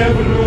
diye